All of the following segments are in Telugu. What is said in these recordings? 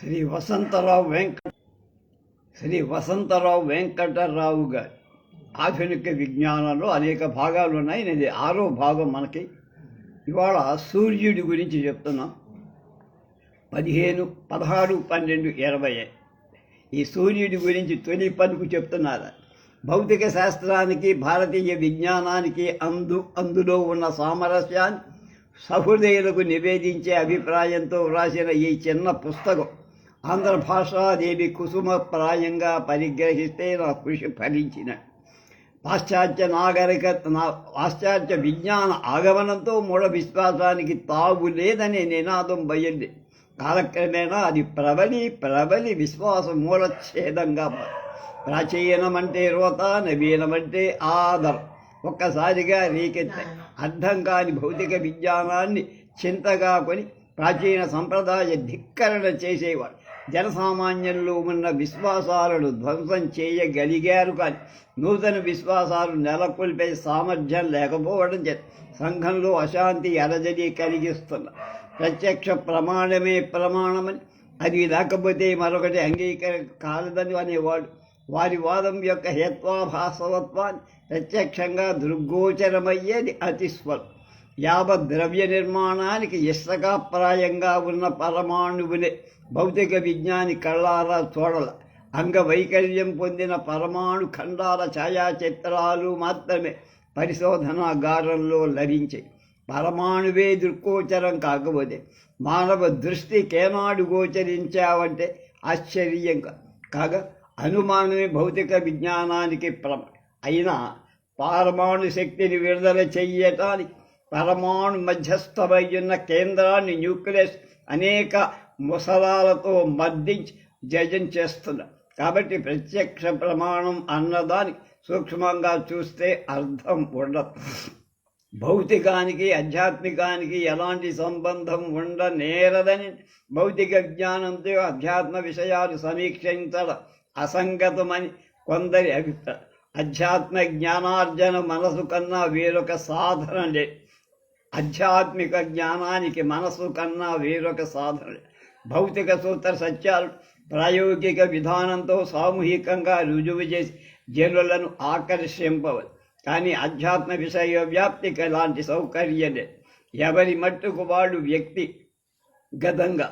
శ్రీ వసంతరావు వెంకట శ్రీ వసంతరావు వెంకటరావు గారి. ఆధునిక విజ్ఞానంలో అనేక భాగాలు ఉన్నాయి. ఇది ఆరో భాగం మనకి. ఇవాళ సూర్యుడి గురించి చెప్తున్నాం. పదిహేను పదహారు పన్నెండు ఇరవై. ఈ సూర్యుడి గురించి తొలి పలుకు చెప్తున్నారు. భౌతిక శాస్త్రానికి భారతీయ విజ్ఞానానికి అందు అందులో ఉన్న సామరస్యాన్ని సహృదయులకు నివేదించే అభిప్రాయంతో వ్రాసిన ఈ చిన్న పుస్తకం ఆంధ్ర భాషాదేవి కుసుమప్రాయంగా పరిగ్రహిస్తే నా కృషి ఫలించిన. పాశ్చాత్య నాగరిక నా- పాశ్చాత్య విజ్ఞాన ఆగమనంతో మూఢ విశ్వాసానికి తావు లేదనే నినాదం బయలుది కాలక్రమేణా అది ప్రబలి ప్రబలి విశ్వాస మూలఛేదంగా ప్రాచీనమంటే రోత నవీనమంటే ఆదరం. ఒక్కసారిగా రేకెత్తాయి అర్థం కాని భౌతిక విజ్ఞానాన్ని చింతగా కొని ప్రాచీన సంప్రదాయ ధిక్కరణ చేసేవాడు. జనసామాన్యంలో ఉన్న విశ్వాసాలను ధ్వంసం చేయగలిగారు కానీ నూతన విశ్వాసాలు నెలకొల్పే సామర్థ్యం లేకపోవడం చేత సంఘంలో అశాంతి అలజడి కలిగిస్తున్న ప్రత్యక్ష ప్రమాణమే ప్రమాణమని అది లేకపోతే మరొకటి అంగీకర కాలదని అనేవాడు. వారి వాదం యొక్క హేత్వాభాసవత్వాన్ని ప్రత్యక్షంగా దృగ్గోచరమయ్యేది అతి స్వల్పం ద్రవ్య నిర్మాణానికి ఇష్టకాప్రాయంగా ఉన్న పరమాణువునే భౌతిక విజ్ఞాని కళ్ళారా చూడల అంగవైకల్యం పొందిన పరమాణు ఖండాల ఛాయాచిత్రాలు మాత్రమే పరిశోధనాగారంలో లభించాయి పరమాణువే దృక్కోచరం కాకపోతే మానవ దృష్టి కేనాడు గోచరించావంటే ఆశ్చర్యం కాగా అనుమానమే భౌతిక విజ్ఞానానికి ప్రమ. అయినా పరమాణు శక్తిని విడుదల చెయ్యటానికి పరమాణు మధ్యస్థమయ్యున్న కేంద్రాన్ని న్యూక్లియస్ అనేక ముసలాలతో మర్దించి జజం చేస్తున్నారు కాబట్టి ప్రత్యక్ష ప్రమాణం అన్నదానికి సూక్ష్మంగా చూస్తే అర్థం ఉండదు. భౌతికానికి ఆధ్యాత్మికానికి ఎలాంటి సంబంధం ఉండనేరదని భౌతిక విజ్ఞానంతో అధ్యాత్మ విషయాలు సమీక్షించడం అసంగతమని కొందరి అభిప్రాయం. అధ్యాత్మ జ్ఞానార్జన మనసు కన్నా వేరొక సాధన లేదు. ఆధ్యాత్మిక జ్ఞానానికి మనసు కన్నా వేరొక సాధన. భౌతిక సూత్ర సత్యాలు ప్రాయోగిక విధానంతో సామూహికంగా రుజువు చేసి జనులను ఆకర్షింపవచ్చు కానీ అధ్యాత్మ విషయ వ్యాప్తికి ఎలాంటి సౌకర్యలే ఎవరి మట్టుకు వాళ్ళు వ్యక్తి గతంగా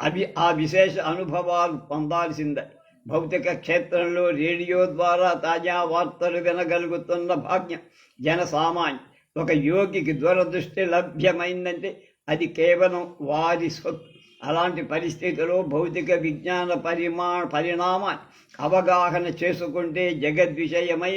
అవి ఆ విశేష అనుభవాలు పొందాల్సిందే. భౌతిక క్షేత్రంలో రేడియో ద్వారా తాజా వార్తలు వినగలుగుతున్న భాగ్యం జనసామాన్యం. ఒక యోగికి దూరదృష్టి లభ్యమైందంటే అది కేవలం వారి సొత్తు అలాంటి పరిస్థితిలో భౌతిక విజ్ఞాన పరిమా పరిణామాన్ని అవగాహన చేసుకుంటే జగద్విషయమై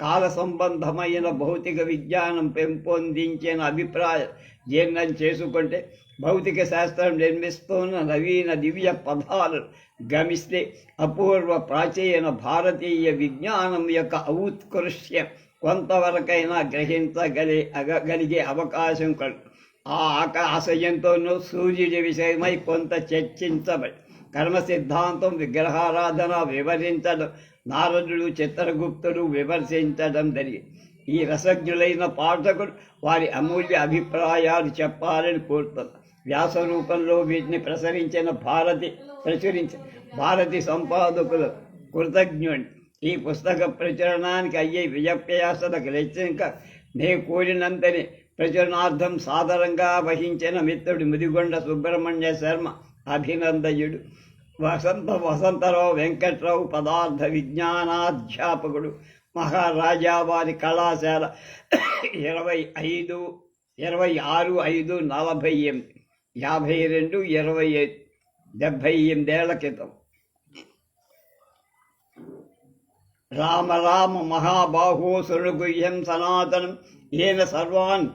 కాల సంబంధమైన భౌతిక విజ్ఞానం పెంపొందించిన అభిప్రాయం జీర్ణం చేసుకుంటే భౌతిక శాస్త్రం నిర్మిస్తున్న నవీన దివ్య పదాలను గమిస్తే అపూర్వ ప్రాచీన భారతీయ విజ్ఞానం యొక్క ఔత్కృష్యం కొంతవరకైనా గ్రహించగలి అగ- గలిగే అవకాశం కలుగు ఆ ఆకాశయంతోనూ సూర్యుడి విషయమై కొంత చర్చించబడి కర్మ సిద్ధాంతం విగ్రహారాధన వివరించడం నారదుడు చిత్రగుప్తుడు విమర్శించడం జరిగింది ఈ రసజ్ఞులైన పాఠకులు వారి అమూల్య అభిప్రాయాలు చెప్పాలని కోరుతున్నారు వ్యాస రూపంలో వీటిని ప్రసరించిన భారతి ప్రచురించ భారతి సంపాదకులు కృతజ్ఞుడి ఈ పుస్తక ప్రచురణానికి అయ్యే వ్యప్యాసలకు లెచ్చక నే కోరినంతని ప్రచురణార్థం సాదరంగా వహించిన మిత్రుడు ముదిగొండ సుబ్రహ్మణ్య శర్మ అభినందయుడు. వసంత వసంతరావు వెంకట్రావు పదార్థ విజ్ఞానాధ్యాపకుడు. మహారాజా వారి కళాశాల ఇరవై ఐదు ఇరవై ఆరు ఐదు నలభై ఎనిమిది యాభై రెండు ఇరవై ఐదు డెబ్భై ఎనిమిదేళ్ళ క్రితం. రామ రామ మహాబాహో సురగుహ్యం సనాతనం ఏన సర్వాన్.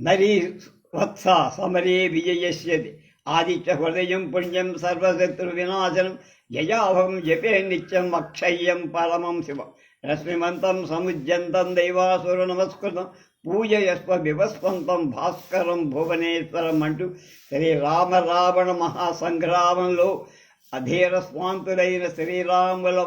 నరీ వత్స సమరే విజయస్యతి ఆదిత్య హృదయం పుణ్యం సర్వశత్రు వినాశనం. యజాహం జపే నిత్యం అక్షయ్యం పరమం శివం. రశ్మిమంతం సముజ్యంతం దైవాసుర నమస్కృతం. పూజయస్వ వివస్వంతం భాస్కరం భువనేశ్వరం అంటూ శ్రీరామ రావణ మహాసంగ్రామంలో అధీర స్వాంతులైన శ్రీరాముల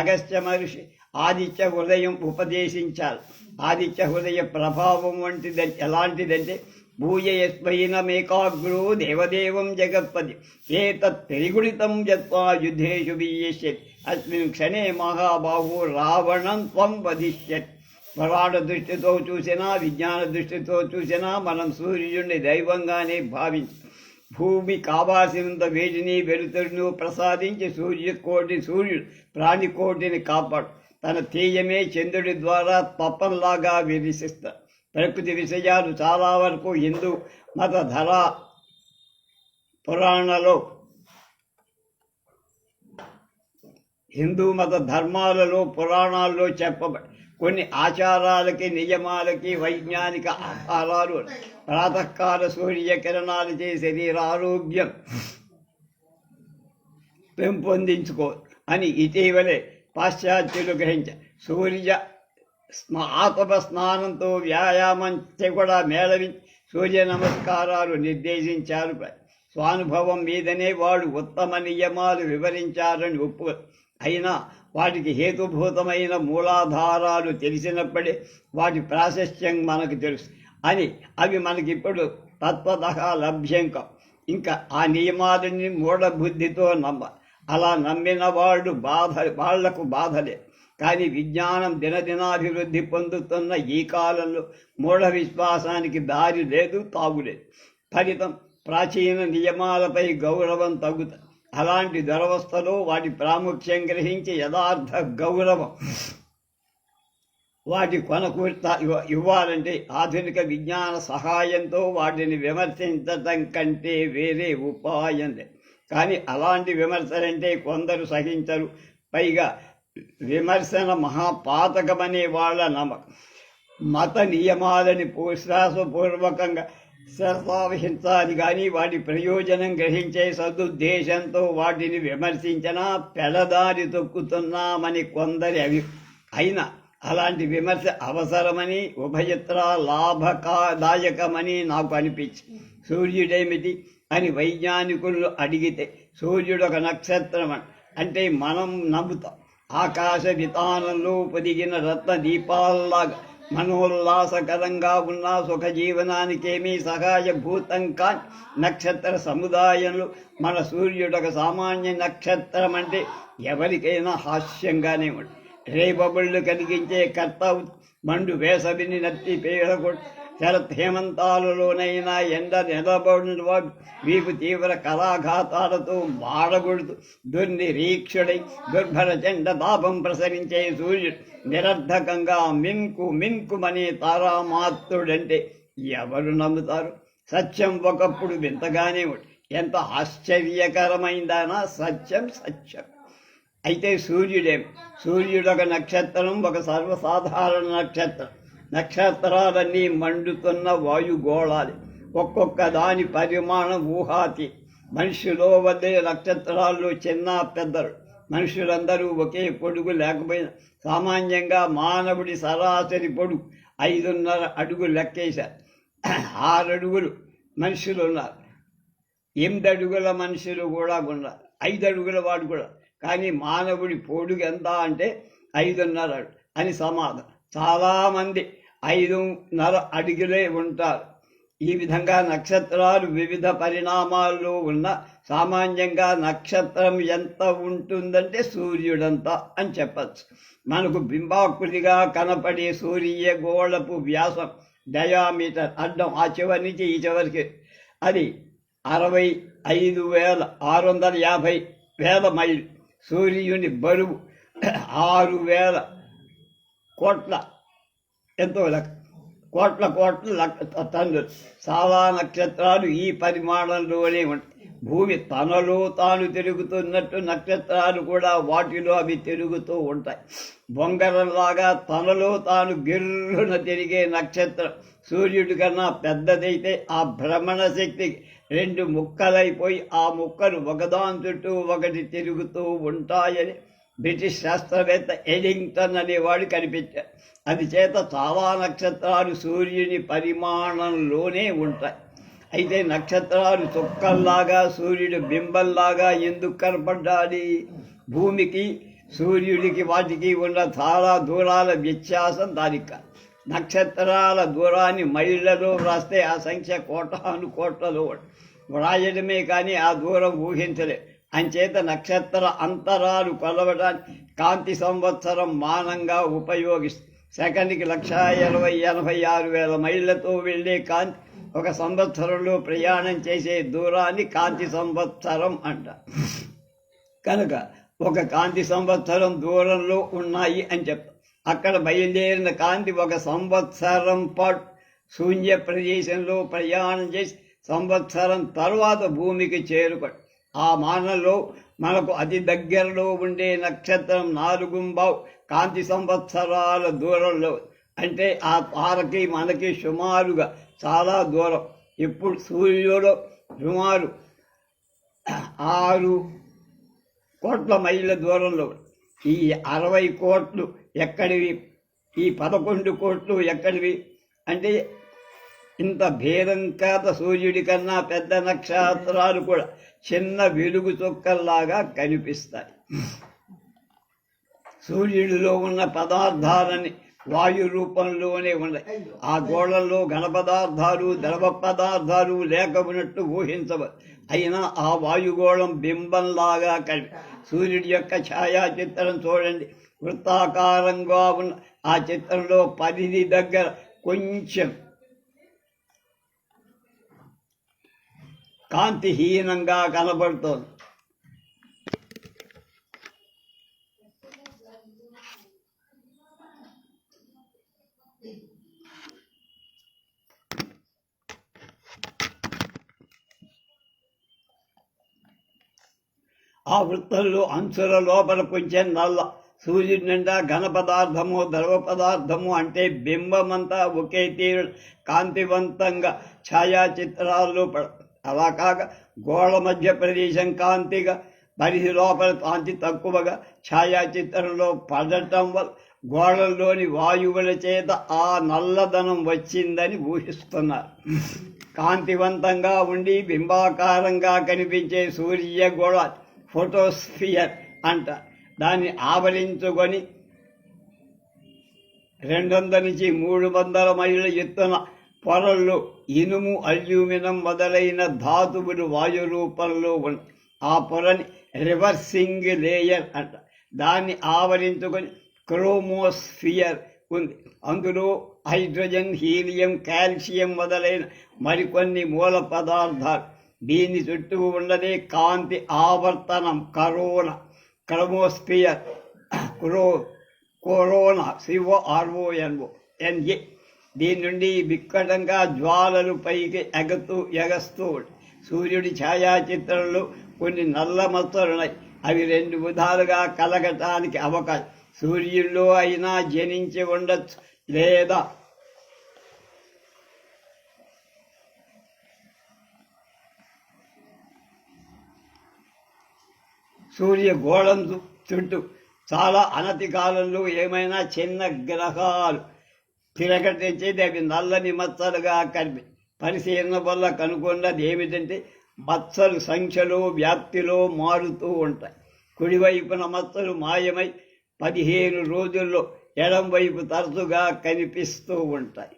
అగస్త్య మహర్షి ఆదిత్య హృదయం ఉపదేశించారు. ఆదిత్య హృదయ ప్రభావం వంటిది ఎలాంటిదంటే భూయస్మైనమేకాగ్రో దేవదేవం జగత్పది ఏతత్ త్రిగుణితం జత్వా యుద్ధేషు వీయష్యతి అస్మిన్ క్షణే మహాబాహు రావణం త్వం వధిష్యతి. ప్రవాణ దృష్టితో చూసినా విజ్ఞాన దృష్టితో చూసినా మనం సూర్యుడిని దైవంగానే భావించి భూమి కావాల్సినంత వేడిని వెలుతురును ప్రసాదించి సూర్యకోటి సూర్యుడు ప్రాణికోటిని కాపాడు. తన తేజమే చంద్రుడి ద్వారా పప్పంలాగా విరిసిస్తారు ప్రకృతి విషయాలు చాలా వరకు హిందూ మత ధర పురాణలో హిందూ మత ధర్మాలలో పురాణాల్లో చెప్పబడి కొన్ని ఆచారాలకి నియమాలకి వైజ్ఞానిక ఆధారాలు ప్రాతకాల సూర్యకిరణాలు చే శరీర ఆరోగ్యం పెంపొందించుకో అని ఇటీవలే పాశ్చాత్యులు గ్రహించారు సూర్య ఆత్మ స్నానంతో వ్యాయామం కూడా మేళవి సూర్య నమస్కారాలు నిర్దేశించారు. స్వానుభవం మీదనే వాడు ఉత్తమ నియమాలు వివరించారని ఒప్పు అయినా వాటికి హేతుభూతమైన మూలాధారాలు తెలిసినప్పుడే వాటి ప్రాశస్త్యం మనకు తెలుసు. అని అవి మనకిప్పుడు తత్వత లభ్యం కా ఇంకా ఆ నియమాలని మూఢబుద్ధితో నమ్మ అలా నమ్మిన వాళ్ళు బాధ వాళ్ళకు బాధలే. కానీ విజ్ఞానం దినదినాభివృద్ధి పొందుతున్న ఈ కాలంలో మూఢ విశ్వాసానికి దారి లేదు తాగులేదు ఫలితం ప్రాచీన నియమాలపై గౌరవం తగ్గుతుంది. అలాంటి దురవస్థలో వాటి ప్రాముఖ్యం గ్రహించి యథార్థ గౌరవం. వాటి కొనకూర్త ఇవ్వ- ఇవ్వాలంటే ఆధునిక విజ్ఞాన సహాయంతో వాటిని విమర్శించటం కంటే వేరే ఉపాయం లేదు కానీ అలాంటి విమర్శలంటే కొందరు సహించరు. పైగా విమర్శన మహాపాతకమనే వాళ్ళ నమ్మకం. మత నియమాలని పూర్వకంగా శ్రద్ధావహించాలి కానీ వాటి ప్రయోజనం గ్రహించే సదుద్దేశంతో వాటిని విమర్శించినా పెడదారి తొక్కుతున్నామని కొందరి అవి అయినా అలాంటి విమర్శ అవసరమని ఉభయత్ర లాభదాయకమని నాకు అనిపించింది సూర్యుడేమిటి అని వైజ్ఞానికులు అడిగితే సూర్యుడు ఒక నక్షత్రమని అంటే మనం నమ్ముతాం ఆకాశ వితానంలో పొదిగిన రత్న దీపాల్లాగా మనోల్లాసకరంగా ఉన్న సుఖ జీవనానికేమీ సహాయభూతం కా నక్షత్ర సముదాయంలో మన సూర్యుడు ఒక సామాన్య నక్షత్రం అంటే ఎవరికైనా హాస్యంగానే ఉంటుంది. రేపబళ్ళు కలిగించే కర్త మండు వేసవిని నత్తి పేరకొడు శరత్ హేమంతాలలోనైనా ఎండ నిలబడిన. వాడు తీవ్ర కళాఘాతాలతో బాడగొడుతూ దుర్నిరీక్షుడై దుర్భర చెండ దాపం ప్రసరించే సూర్యుడు నిరర్ధకంగా మింకు మింకుమనే తారామాత్రుడంటే ఎవరు నమ్ముతారు? సత్యం ఒకప్పుడు వింతగానే ఎంత ఆశ్చర్యకరమైందానా? సత్యం సత్యం. అయితే సూర్యుడేం? సూర్యుడు ఒక నక్షత్రం ఒక సర్వసాధారణ నక్షత్రం. నక్షత్రాలన్నీ మండుతున్న వాయుగోళాలు. ఒక్కొక్క దాని పరిమాణం ఊహాతి. మనుషులో వద్దే నక్షత్రాల్లో చిన్న పెద్దలు. మనుషులందరూ ఒకే పొడుగు లేకపోయినా సామాన్యంగా మానవుడి సరాసరి పొడుగు ఐదున్నర అడుగు లెక్కేశారు. ఆరు అడుగులు మనుషులు ఉన్నారు ఎనిమిది అడుగుల మనుషులు కూడా ఉన్నారు. ఐదు అడుగుల వాడు కూడా. కానీ మానవుడి పొడుగు ఎంత అంటే ఐదున్నర అని సమాధానం చాలామంది ఐదున్నర అడుగులే ఉంటారు. ఈ విధంగా నక్షత్రాలు వివిధ పరిణామాల్లో ఉన్న సామాన్యంగా నక్షత్రం ఎంత ఉంటుందంటే సూర్యుడంత అని చెప్పచ్చు. మనకు బింబాకృతిగా కనపడే సూర్య గోళపు వ్యాసం డయామీటర్ అడ్డం ఆ చివరి నుంచి ఈ చివరికి అది అరవై ఐదు వేల ఆరు వందల యాభై వేల మైళ్ళు. సూర్యుని బరువు ఆరు వేల కోట్ల ఎంతో కోట్ల కోట్ల లెక్క చాలా నక్షత్రాలు ఈ పరిమాణంలోనే ఉంటాయి భూమి తనలో తాను తిరుగుతున్నట్టు నక్షత్రాలు కూడా వాటిలో అవి తిరుగుతూ ఉంటాయి. బొంగరంలాగా తనలో తాను గిర్రున తిరిగే నక్షత్రం సూర్యుడి కన్నా పెద్దదైతే ఆ భ్రమణ శక్తి రెండు ముక్కలైపోయి ఆ ముక్కలు ఒకదాని చుట్టూ ఒకటి తిరుగుతూ ఉంటాయని బ్రిటిష్ శాస్త్రవేత్త ఎడింగ్టన్ అనేవాడు కనిపించారు అది చేత చాలా నక్షత్రాలు సూర్యుని పరిమాణంలోనే ఉంటాయి. అయితే నక్షత్రాలు చుక్కల్లాగా సూర్యుడు బింబంలాగా ఎందుకు కనపడ్డాలి? భూమికి సూర్యుడికి వాటికి ఉన్న చాలా దూరాల వ్యత్యాసం దానికి నక్షత్రాల దూరాన్ని మైళ్ళలో వ్రాస్తే ఆ సంఖ్య కోటాను కోట్లలో వ్రాయడమే కానీ ఆ దూరం ఊహించలే. అంచేత నక్షత్ర అంతరాలు కొలవడానికి కాంతి సంవత్సరం మానంగా ఉపయోగిస్తుంది సెకండ్కి లక్ష ఇరవై ఎనభై ఆరు వేల మైళ్ళతో వెళ్ళే కాంతి ఒక సంవత్సరంలో ప్రయాణం చేసే దూరాన్ని కాంతి సంవత్సరం అంట. కనుక ఒక కాంతి సంవత్సరం దూరంలో ఉన్నాయి అని చెప్తాం అక్కడ బయలుదేరిన కాంతి ఒక సంవత్సరం పాటు శూన్య ప్రదేశంలో ప్రయాణం చేసి సంవత్సరం తర్వాత భూమికి చేరుకోడు ఆ మానలో మనకు అతి దగ్గరలో ఉండే నక్షత్రం నాలుగుంబావ్ కాంతి సంవత్సరాల దూరంలో. అంటే ఆ తారకి మనకి సుమారుగా చాలా దూరం. ఇప్పుడు సూర్యుడు సుమారు ఆరు కోట్ల మైళ్ళ దూరంలో. ఈ అరవై కోట్లు ఎక్కడివి? ఈ పదకొండు కోట్లు ఎక్కడివి? అంటే ఇంత భేదం కాత సూర్యుడి కన్నా పెద్ద నక్షత్రాలు కూడా చిన్న వెలుగు చుక్కల్లాగా కనిపిస్తాయి. సూర్యుడిలో ఉన్న పదార్థాలని వాయు రూపంలోనే ఉన్నాయి. ఆ గోడల్లో ఘన పదార్థాలు ద్రవ పదార్థాలు లేకపోయినట్టు ఊహించవచ్చు అయినా ఆ వాయుగోళం బింబంలాగా కలి సూర్యుడి యొక్క ఛాయాచిత్రం చూడండి. వృత్తాకారంగా ఉన్న ఆ చిత్రంలో పరిధి దగ్గర కొంచెం కాంతిహీనంగా కనబడుతోంది. ఆ వృత్తంలో అంచుల లోపల కొంచెం నల్ల సూర్యుడి నిండా ఘన పదార్థము ద్రవ పదార్థము అంటే బింబమంతా ఒకే తీరు. కాంతివంతంగా ఛాయాచిత్రాలు పడ అలా కాక గోడ మధ్య ప్రదేశం కాంతిగా పరిధి లోపల కాంతి తక్కువగా ఛాయాచిత్రంలో పడటం వల్ల గోడల్లోని వాయువుల చేత ఆ నల్లదనం వచ్చిందని ఊహిస్తున్నారు. కాంతివంతంగా ఉండి బింబాకారంగా కనిపించే సూర్య గోడ ఫోటోస్ఫియర్ అంట. దాన్ని ఆవరించుకొని రెండు వందల నుంచి మూడు వందల మైళ్ళ ఎత్తున పొరల్లో ఇనుము అల్యూమినం మొదలైన ధాతువులు వాయు రూపంలో ఉన్న ఆ పొరని రివర్సింగ్ లేయర్ అంట దాన్ని ఆవరించుకొని క్రోమోస్ఫియర్ ఉంది. అందులో హైడ్రోజన్ హీలియం కాల్షియం మొదలైన మరికొన్ని మూల పదార్థాలు. దీని చుట్టూ ఉన్నదే కాంతి ఆవర్తనం corona chromosphere crow corona C O R O N O N A దీని నుండి విక్కటంగా జ్వాలలు పైకి ఎగతూ ఎగస్తూ సూర్యుడి ఛాయాచిత్రంలో కొన్ని నల్ల మచ్చలున్నాయి అవి రెండు విధాలుగా కలగటానికి అవకాశం. సూర్యుల్లో అయినా జనించి ఉండొచ్చు లేదా సూర్య గోళం చుట్టూ చాలా అనతి కాలంలో ఏమైనా చిన్న గ్రహాలు తిరగటించేది అవి నల్లని మచ్చలుగా కనిపి పరిశీలన వల్ల కనుగొన్నది ఏమిటంటే మచ్చలు సంఖ్యలో వ్యాప్తిలో మారుతూ ఉంటాయి. కుడివైపున మచ్చలు మాయమై పదిహేను రోజుల్లో ఎడంవైపు తరచుగా కనిపిస్తూ ఉంటాయి.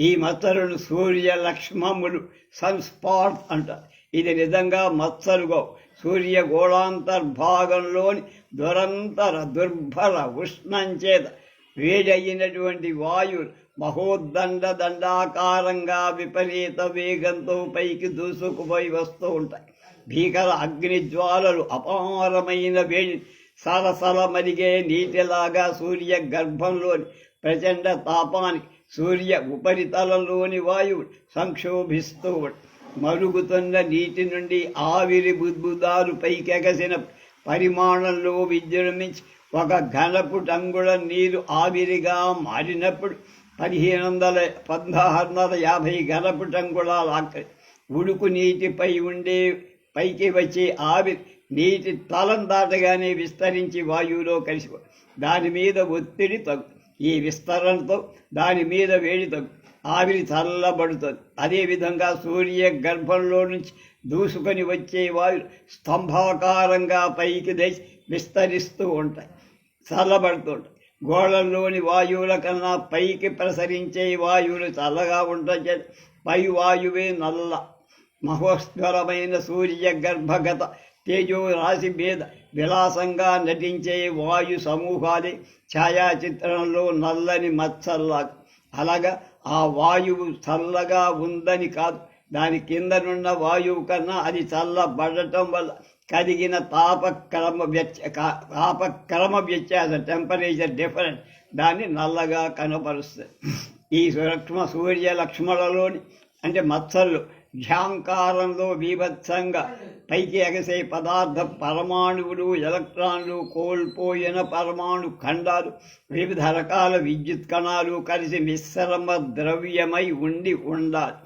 ఈ మచ్చలను సూర్య లక్ష్మములు సన్స్పాట్ అంటారు. ఇది నిజంగా మచ్చలుగా సూర్య గోళాంతర్భాగంలోని దురంతర దుర్బల ఉష్ణం చేత వేడయినటువంటి వాయు మహోద్దండ దండాకారంగా విపరీత వేగంతో పైకి దూసుకుపోయి వస్తూ ఉంటాయి. భీకర అగ్ని జ్వాలలు అపారమైన వేడి సరసల మరిగే నీటిలాగా సూర్య గర్భంలోని ప్రచండ తాపానికి సూర్య ఉపరితలంలోని వాయువు సంక్షోభిస్తూ మరుగుతున్న నీటి నుండి ఆవిరి బుద్బుదాలు పైకెగసిన పరిమాణంలో విజృంభించి ఒక ఘనపు టంగుళ నీరు ఆవిరిగా మారినప్పుడు పదిహేను వందల పదహారు వందల యాభై ఘనపు టంగుళాలు ఉడుకు నీటిపై ఉండే పైకి వచ్చే ఆవిరి నీటి తలం దాటగానే విస్తరించి వాయువులో కలిసిపో దాని మీద ఒత్తిడి తగ్గు ఈ విస్తరణతో దాని మీద వేడి తగ్గు ఆవిరి చల్లబడుతుంది. అదేవిధంగా సూర్య గర్భంలో నుంచి దూసుకొని వచ్చే వాయు స్తంభాకారంగా పైకి దేశి విస్తరిస్తూ ఉంటాయి. చల్లబడుతూ గోడల్లోని వాయువుల కన్నా పైకి ప్రసరించే వాయువులు చల్లగా ఉంటాయి పై వాయువే నల్ల. మహోస్వరమైన సూర్య గర్భగత తేజో రాశి మీద విలాసంగా నటించే వాయు సమూహాది ఛాయాచిత్రంలో నల్లని మచ్చల్లాగా అలాగా ఆ వాయువు చల్లగా ఉందని కాదు దాని కిందనున్న వాయువు కన్నా అది చల్లబడటం వల్ల కలిగిన తాపక్రమ వ్యత్య తాపక్రమ వ్యత్యాసం టెంపరేచర్ డిఫరెంట్ దాన్ని నల్లగా కనపరుస్తుంది. ఈ సూక్ష్మ సూర్య లక్ష్మణలోని అంటే మత్సలు ఝాంకారంలో బీభత్సంగా పైకి ఎగసే పదార్థ పరమాణువులు ఎలక్ట్రాన్లు కోల్పోయిన పరమాణు ఖండాలు వివిధ రకాల విద్యుత్ కణాలు కలిసి మిశ్రమ ద్రవ్యమై ఉండి ఉండాలి.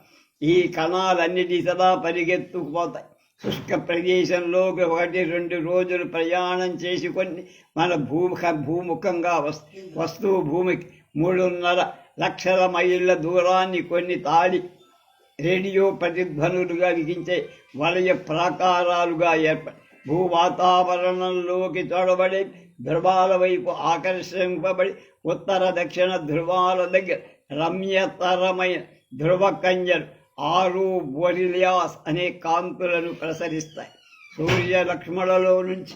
ఈ కణాలన్నిటి సదా పరిగెత్తుకుపోతాయి. శుష్క ప్రదేశంలోకి ఒకటి రెండు రోజులు ప్రయాణం చేసుకొని మన భూముఖ భూముఖంగా వస్తూ వస్తువు భూమికి మూడున్నర లక్షల మైళ్ళ దూరాన్ని కొన్ని తాడి రేడియో ప్రతిధ్వనులుగా విధించే వలయ ప్రాకారాలుగా ఏర్పడి భూ వాతావరణంలోకి చొడబడి ధ్రువాల వైపు ఆకర్షింపబడి ఉత్తర దక్షిణ ధ్రువాల దగ్గర రమ్యతరమైన ధ్రువ కంజలు ఆరు బోరిలియాస్ అనే కాంతులను ప్రసరిస్తాయి. సూర్య లక్ష్మణలో నుంచి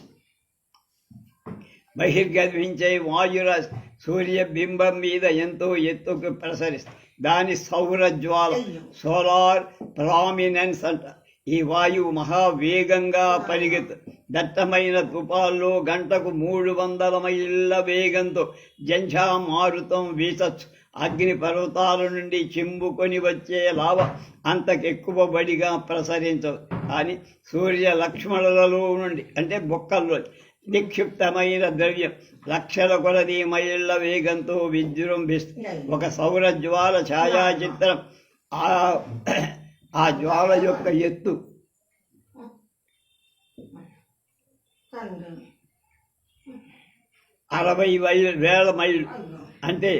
బహిర్గమించే వాయురాశి సూర్యబింబం మీద ఎంతో ఎత్తుకు ప్రసరిస్తాయి. దాని సౌర జ్వాల సోలార్ ప్రామినెన్స్ అంట. ఈ వాయువు మహావేగంగా పరిగెత్తు దట్టమైన తుపాల్లో గంటకు మూడు వందల మైళ్ళ వేగంతో జంఝా మారుతం వీసచ్చు అగ్ని పర్వతాల నుండి చిమ్ముకొని వచ్చే లావ అంతకెక్కువ బడిగా ప్రసరించదు. కానీ సూర్య లక్ష్మణులలో నుండి అంటే బొక్కల్లో నిక్షిప్తమైన ద్రవ్యం లక్షల కొలది మైళ్ళ వేగంతో విజృంభిస్తుంది. ఒక సౌర జ్వాల ఛాయాచిత్రం ఆ ఆ జ్వాల యొక్క ఎత్తు. అరవై వేల మైళ్ళు. అంటే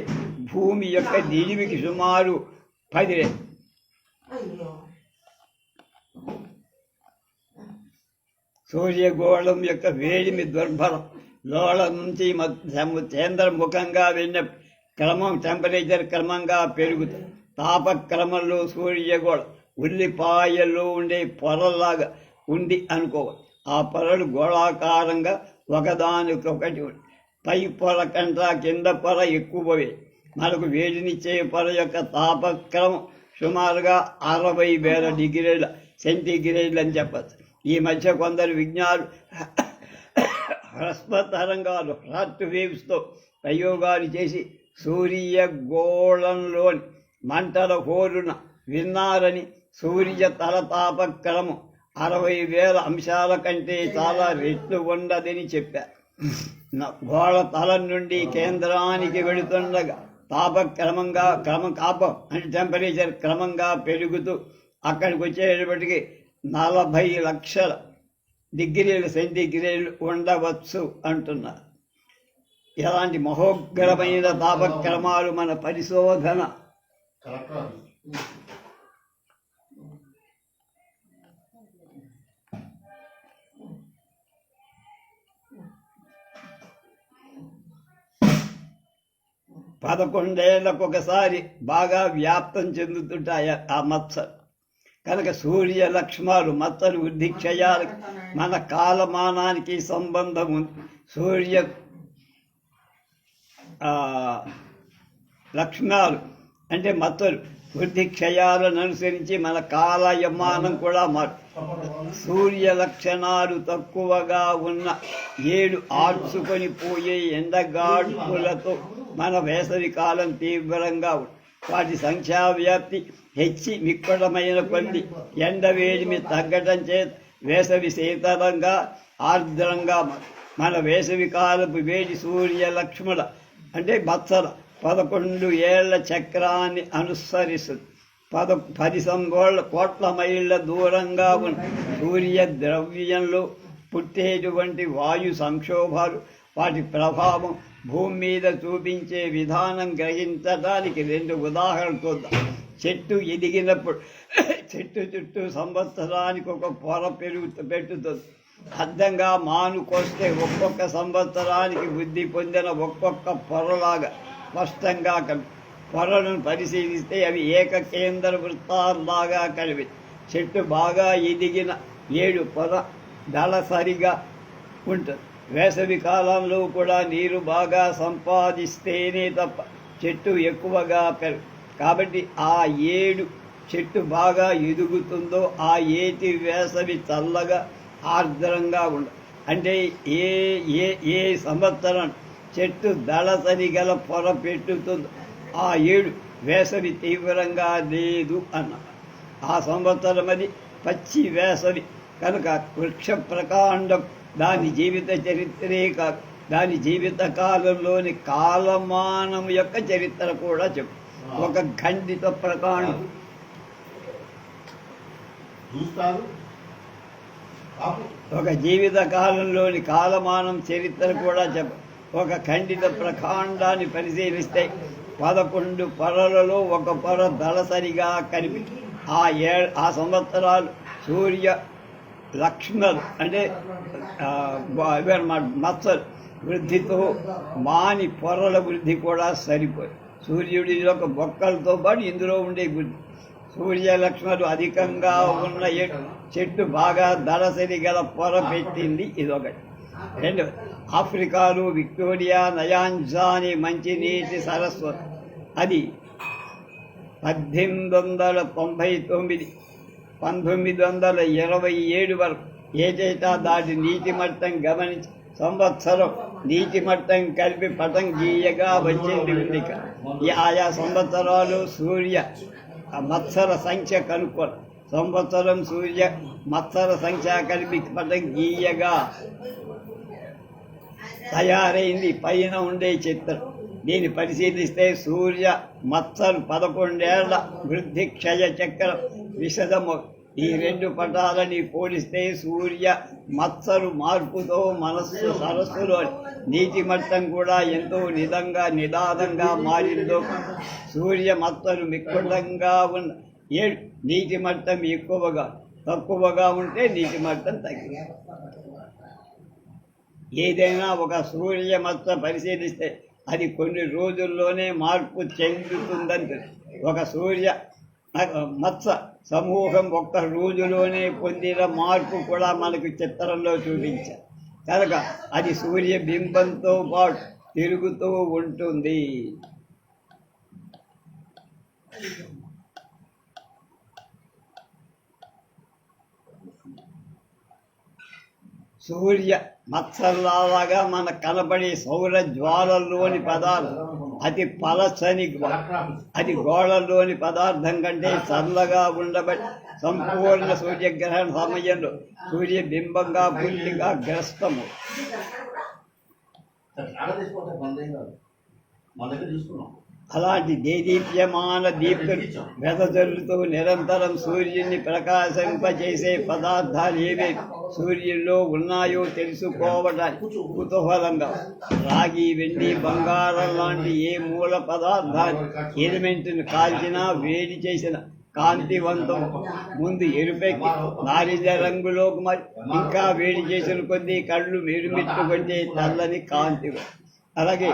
భూమి యొక్క నిడివికి సుమారు పది సూర్యగోళం యొక్క వేడిమి దుర్భరం లోళ నుంచి కేంద్రముఖంగా వెళ్ళిన క్రమం టెంపరేచర్ క్రమంగా పెరుగుతుంది తాపక్రమంలో సూర్యగోళం ఉల్లిపాయల్లో ఉండే పొరలాగా ఉంది అనుకోవాలి ఆ పొరలు గోళాకారంగా ఒకదానికొకటి ఉంది. పై పొర కంట కింద పొర ఎక్కువవే. మనకు వేడినిచ్చే పొర యొక్క తాపక్రమం సుమారుగా అరవై వేల డిగ్రీల సెంటీగ్రేడ్లు అని చెప్పచ్చు. ఈ మధ్య కొందరు విజ్ఞాలు హ్రస్వ తరంగాలు హార్ట్ వేవ్స్తో ప్రయోగాలు చేసి సూర్య గోళంలోని మంటల హోరున విన్నారని సూర్య తలతాపక్రమం అరవై వేల అంశాల కంటే చాలా రెట్లు ఉండదని చెప్పారు గోడ గోళ తలం నుండి కేంద్రానికి వెళుతుండగా తాపక్రమంగా క్రమ కాపం అంటే టెంపరేచర్ క్రమంగా పెరుగుతూ అక్కడికి వచ్చేటప్పటికి నలభై లక్షల డిగ్రీలు సెంటిగ్రేడ్లు ఉండవచ్చు అంటున్నారు. ఇలాంటి మహోగ్రమైన తాపక్రమాలు మన పరిశోధన పదకొండేళ్ళకొకసారి బాగా వ్యాప్తం చెందుతుంటాయి ఆ మత్స కనుక సూర్య లక్ష్మాలు మత్తలు వృద్ధి క్షయాలు మన కాలమానానికి సంబంధం ఉంది. సూర్య ఆ, లక్షణాలు అంటే మత్తలు వృద్ధి క్షయాలను అనుసరించి మన కాలయమానం కూడా మారు. సూర్య లక్షణాలు తక్కువగా ఉన్న ఏడు ఆడ్చుకొని పోయే ఎండగాడ్పులతో మన వేసవి కాలం తీవ్రంగా వాటి సంఖ్యా వ్యాప్తి హెచ్చి మిక్కడమైన కొద్ది. ఎండ వేడిమి తగ్గటం చేత వేసవి శీతలంగా ఆర్ద్రంగా మన వేసవి కాలపు వేడి సూర్య లక్ష్మణ అంటే బత్సల పదకొండు ఏళ్ళ చక్రాన్ని అనుసరిస్తుంది. పద పది సంగోళ్ళ కోట్ల మైళ్ళ దూరంగా ఉన్న సూర్య ద్రవ్యంలో పుట్టేటువంటి వాయు సంక్షోభాలు వాటి ప్రభావం భూమి మీద చూపించే విధానం గ్రహించడానికి రెండు ఉదాహరణలు చూద్దాం. చెట్టు ఎదిగినప్పుడు చెట్టు చుట్టూ సంవత్సరానికి ఒక పొర పెరుగు పెట్టుతుంది. అర్థంగా మానుకొస్తే ఒక్కొక్క సంవత్సరానికి వృద్ధి పొందిన ఒక్కొక్క పొరలాగా స్పష్టంగా కనిపి పొరలను పరిశీలిస్తే అవి ఏకకేంద్ర వృత్తాల్లాగా కలిపి చెట్టు బాగా ఎదిగిన ఏడు పొర దళ సరిగా ఉంటుంది వేసవి కాలంలో కూడా నీరు బాగా సంపాదిస్తేనే తప్ప చెట్టు ఎక్కువగా పెరుగు కాబట్టి ఆ ఏడు చెట్టు బాగా ఎదుగుతుందో ఆ ఏటి వేసవి చల్లగా ఆర్ద్రంగా ఉండ అంటే ఏ ఏ ఏ సంవత్సరం చెట్టు దళసరి గల పొర పెట్టుతుందో ఆ ఏడు వేసవి తీవ్రంగా లేదు అన్న. ఆ సంవత్సరం అది పచ్చి వేసవి. కనుక వృక్ష ప్రకాండం దాని జీవిత చరిత్రే కాదు దాని జీవిత కాలంలోని కాలమానం యొక్క చరిత్ర కూడా చెప్పు. ఒక ఖండిత ప్రకాండం ఒక జీవిత కాలంలోని కాలమానం చరిత్ర కూడా చెప్ప. ఒక ఖండిత ప్రకాండాన్ని పరిశీలిస్తే పదకొండు పొరలలో ఒక పొర దళసరిగా కనిపి ఆ ఏ ఆ సంవత్సరాలు సూర్య లక్ష్మణ్ అంటే ఆ, ఇవన్నమాట వృద్ధితో మాని పొరల వృద్ధి కూడా సరిపోయి సూర్యుడి యొక్క బొక్కలతో పాటు ఇందులో ఉండే వృద్ధి. సూర్య లక్ష్మణులు అధికంగా ఉన్న చెట్టు బాగా దళసరి గల పొర పెట్టింది ఇదొకటి. రెండు ఆఫ్రికాలో విక్టోరియా నయాంజాని మంచినీటి సరస్వతి అది పద్దెనిమిది వందల తొంభై తొమ్మిది పంతొమ్మిది వందల ఇరవై ఏడు వరకు ఏదైతే దాటి నీటి మట్టం గమనించి సంవత్సరం నీటి మట్టం కలిపి పటం గీయగా వచ్చింది ఉంది ఈ ఆయా సంవత్సరాలు సూర్య మత్సర సంఖ్య కనుక్కోరు సంవత్సరం సూర్య మత్సర సంఖ్య కలిపి పటం గీయగా తయారైంది. పైన ఉండే చిత్రం. దీన్ని పరిశీలిస్తే సూర్య మత్సన్ పదకొండేళ్ళ వృద్ధి క్షయ చక్రం విషదము. ఈ రెండు పటాలని పోలిస్తే సూర్య మత్సరు మార్పుతో మనస్సు సరస్సులో నీటి మట్టం కూడా ఎంతో నిదంగా నిదానంగా మారిందో. సూర్య మత్తలు మిక్కుండంగా ఉన్న ఏ నీటి మట్టం ఎక్కువగా తక్కువగా ఉంటే నీటి మట్టం తగ్గి ఏదైనా ఒక సూర్య మత్త పరిశీలిస్తే అది కొన్ని రోజుల్లోనే మార్పు చెందుతుందని ఒక సూర్య మత్స సమూహం ఒక్క రోజులోనే పొందిన మార్పు కూడా మనకు చిత్రంలో చూపించారు. కనుక అది సూర్య బింబంతో పాటు తిరుగుతూ ఉంటుంది. సూర్య మత్సల్లాగా మనకు కనబడే సౌర జ్వాలల్లోని పదార్థం. అతి పలసని అది గోడల్లోని పదార్థం కంటే చల్లగా ఉండబట్టి సంపూర్ణ సూర్యగ్రహణ సమయంలో సూర్య బింబంగా గ్రస్తము. తీసుకున్నాం. అలాంటి దేదీప్యమాన దీప్తులు వెదజల్లుతూ నిరంతరం సూర్యుని ప్రకాశింపజేసే పదార్థాలు ఏవి సూర్యుల్లో ఉన్నాయో తెలుసుకోవడానికి కుతూహలంగా. రాగి వెండి బంగారం లాంటి ఏ మూల పదార్థాన్ని ఎలిమెంట్ను కాల్చినా వేడి చేసిన కాంతివంతం. ముందు ఎరుపెక్కి నారింజ రంగులో మరి ఇంకా వేడి చేసిన కొద్దీ కళ్ళు మెరుమెట్టుకుంటే కొట్టే తెల్లని కాంతి. అలాగే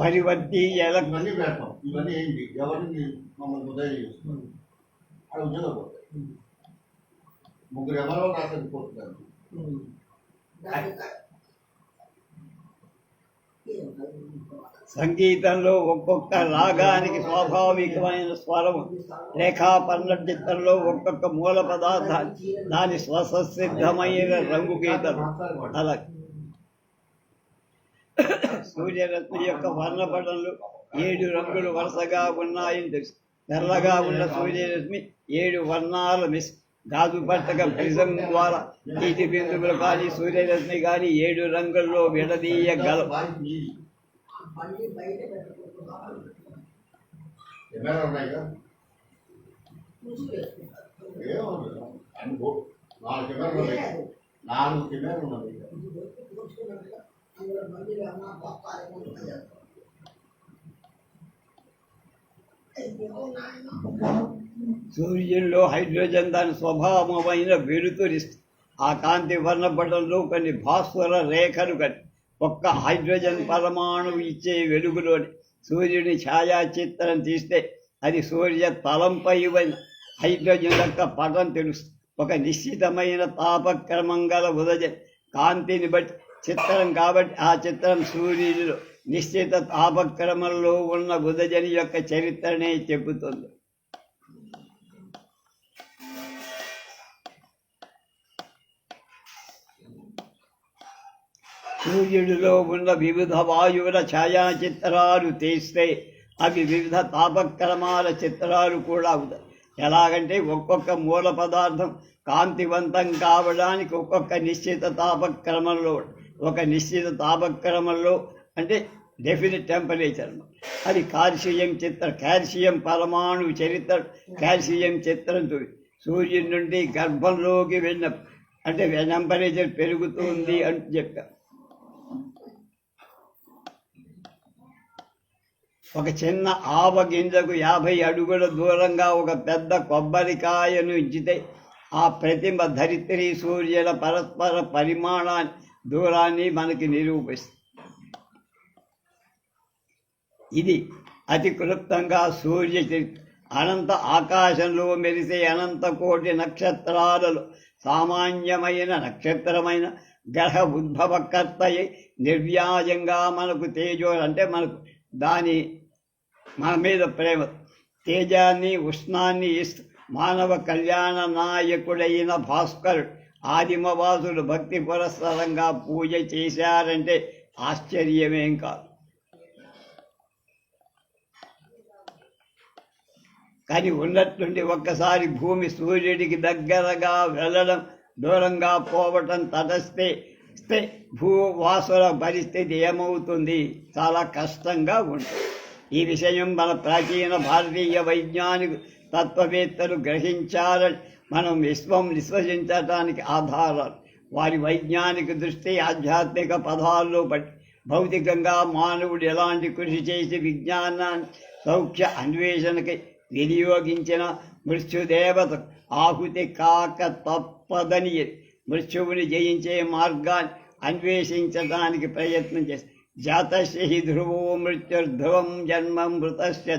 పరివర్తి ఎలక్ ఇవన్నీ పెడతాం ఇవన్నీ ఏంటి? ఎవరిని మమ్మల్ని ఉదయం చేస్తున్నాం అక్కడ ఉద్యోగం పోతాయి. ముగ్గురు ఎవరో రాసేది పోతున్నారు. సంగీతంలో ఒక్కొక్క రాగానికి స్వాభావికమైన స్వరం రేఖాపర్ణ చిత్రంలో ఒక్కొక్క మూల పదార్థాన్ని దాని స్వససిద్ధమైన రంగు గీతలు. అలా. సూర్యరశ్మి యొక్క వర్ణపటంలో ఏడు రంగులు వరుసగా ఉన్నాయని తెలుసు. తెల్లగా ఉన్న సూర్యరశ్మి ఏడు వర్ణాల మిస్. ధాతు పట్టక ప్రిజం ద్వారా నీటి బిందువులు కానీ సూర్యరశ్మి కానీ ఏడు రంగుల్లో విడదీయగలవు. నాలుగు కెమెరాలు ఉన్నాయి. నాలుగు కెమెరాలు ఉన్నాయి సూర్యుల్లో హైడ్రోజన్ దాని స్వభావమైన వెలుతురిస్తుంది ఆ కాంతి వర్ణపటంలో కొన్ని భాస్వర రేఖలు కని ఒక్క హైడ్రోజన్ పరమాణువు ఇచ్చే వెలుగులోని సూర్యుని ఛాయాచిత్రం తీస్తే అది సూర్య తలంపై హైడ్రోజన్ యొక్క పటం తెలుస్తుంది. ఒక నిశ్చితమైన తాపక్రమం గల ఉదయం కాంతిని బట్టి చిత్రం కాబట్టి ఆ చిత్రం సూర్యుడు నిశ్చిత తాపక్రమంలో ఉన్న బుధజని యొక్క చరిత్రనే చెబుతుంది. సూర్యుడిలో ఉన్న వివిధ వాయువుల ఛాయాచిత్రాలు తీస్తే అవి వివిధ తాపక్రమాల చిత్రాలు కూడా అవుతాయి ఎలాగంటే ఒక్కొక్క మూల పదార్థం కాంతివంతం కావడానికి ఒక్కొక్క నిశ్చిత తాపక్రమంలో ఒక నిశ్చిత తాపక్రమంలో అంటే డెఫినెట్ టెంపరేచర్ అది కాల్షియం చిత్ర కాల్షియం పరమాణు చరిత్ర కాల్షియం చిత్రం చూపి సూర్యుడి నుండి గర్భంలోకి వెళ్ళిన అంటే టెంపరేచర్ పెరుగుతుంది అని చెప్పారు ఒక చిన్న ఆవ గింజకు యాభై అడుగుల దూరంగా ఒక పెద్ద కొబ్బరికాయను ఇచ్చితే ఆ ప్రతిమ ధరిత్రి సూర్యుల పరస్పర పరిమాణాన్ని దూరాన్ని మనకి నిరూపిస్తుంది. ఇది అతి క్లుప్తంగా సూర్య అనంత ఆకాశంలో మెరిసే అనంత కోటి నక్షత్రాలలో సామాన్యమైన నక్షత్రమైన గ్రహ ఉద్భవకర్తయ్యి నిర్వ్యాజంగా మనకు తేజో అంటే మనకు దాని మన మీద ప్రేమ. తేజాన్ని ఉష్ణాన్ని ఇస్తూ మానవ కళ్యాణ నాయకుడైన భాస్కరుడు ఆదిమవాసులు భక్తి పురస్సరంగా పూజ చేశారంటే ఆశ్చర్యమేం కాదు. కానీ ఉన్నట్టుండి ఒక్కసారి భూమి సూర్యుడికి దగ్గరగా వెళ్ళడం దూరంగా పోవటం తటస్తే స్తే భూవాసుల పరిస్థితి ఏమవుతుంది? చాలా కష్టంగా ఉంటుంది. ఈ విషయం మన ప్రాచీన భారతీయ వైజ్ఞానిక తత్వవేత్తలు గ్రహించారని మనం విశ్వం విశ్వసించటానికి ఆధారాలు వారి వైజ్ఞానిక దృష్టి ఆధ్యాత్మిక పదాల్లో పట్టి భౌతికంగా మానవుడు ఎలాంటి కృషి చేసి విజ్ఞానాన్ని సౌఖ్య అన్వేషణకి వినియోగించిన మృత్యుదేవత ఆహుతి కాక తప్పదని మృత్యువుని జయించే మార్గాన్ని అన్వేషించడానికి ప్రయత్నం చేసి జాతశ్రీ ధ్రువో మృత్యుర్ధ్రువం జన్మం మృతశ్చ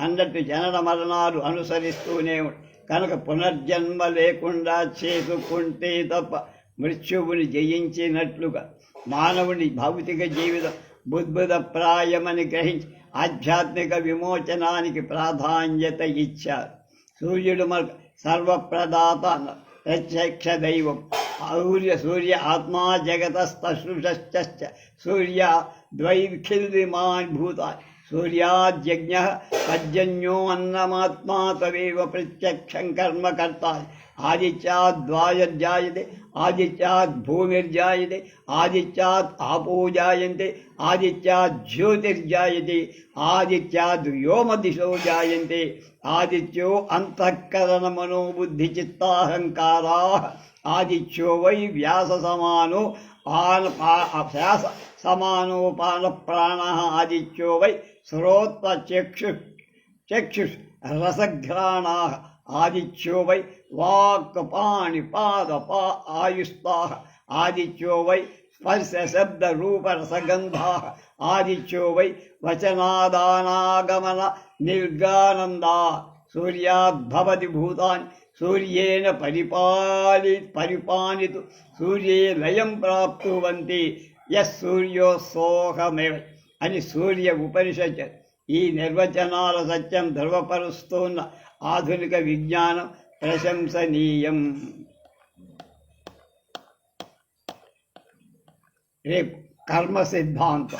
అన్నట్టు జనన మరణాలు అనుసరిస్తూనే ఉంటాయి. కనుక పునర్జన్మ లేకుండా చేసుకుంటే తప్ప మృత్యువుని జయించినట్లుగా మానవుని భౌతిక జీవితం బుద్భుత ప్రాయమని గ్రహించి ఆధ్యాత్మిక విమోచనానికి ప్రాధాన్యత ఇచ్చారు. సూర్యుడు మనకు సర్వప్రదాత ప్రత్యక్ష దైవం. సూర్య సూర్య ఆత్మా జగతస్తశ్రుశ్చ సూర్య ద్వైఖిల్విమాన్ భూతాన్ని సూర్యాద్యజ్ఞ పర్జన్యో అన్నమాత్మా తవేవ ప్రత్యక్షం కర్మ కర్తాది ఆదిత్యాద్వాయర్జాయతే ఆదిత్యాద్ భూమిర్జాయతే ఆదిత్యాత్ ఆపో జాయంతే ఆదిత్యాద్ జ్యోతిర్జాయతే ఆదిత్యాద్ వ్యోమదిశో జాయంతే. ఆదిత్యో అంతఃకరణ మనోబుద్ధి చిత్తాహంకారా ఆదిత్యో వై వ్యాస సమానో పాన పా- సమానోపాన ప్రాణ ఆదిత్యో why శ్రోత్ర Chakshu Chakshu రసఘ్రాణా ఆదిత్యో why walk పాణి పాద పా ఆయుస్తా ఆదిత్యో వై స్పర్శ శబ్ద రూప రసగంధా ఆదిత్యో వై వచనాదానాగమన నిర్గానందా సూర్యాద్భవతి భూతాన్ని సూర్యేణ పరిపాలి పరిపాలితు సూర్యే లయం ప్రాప్తువంతి. ఎస్ సూర్యో సోహమేవ అని సూర్య ఉపనిషత్ ఈ నిర్వచనాల సత్యం ధృవపరుస్తున్న ఆధునిక విజ్ఞానం ప్రశంసనీయం. రేపు కర్మ సిద్ధాంతం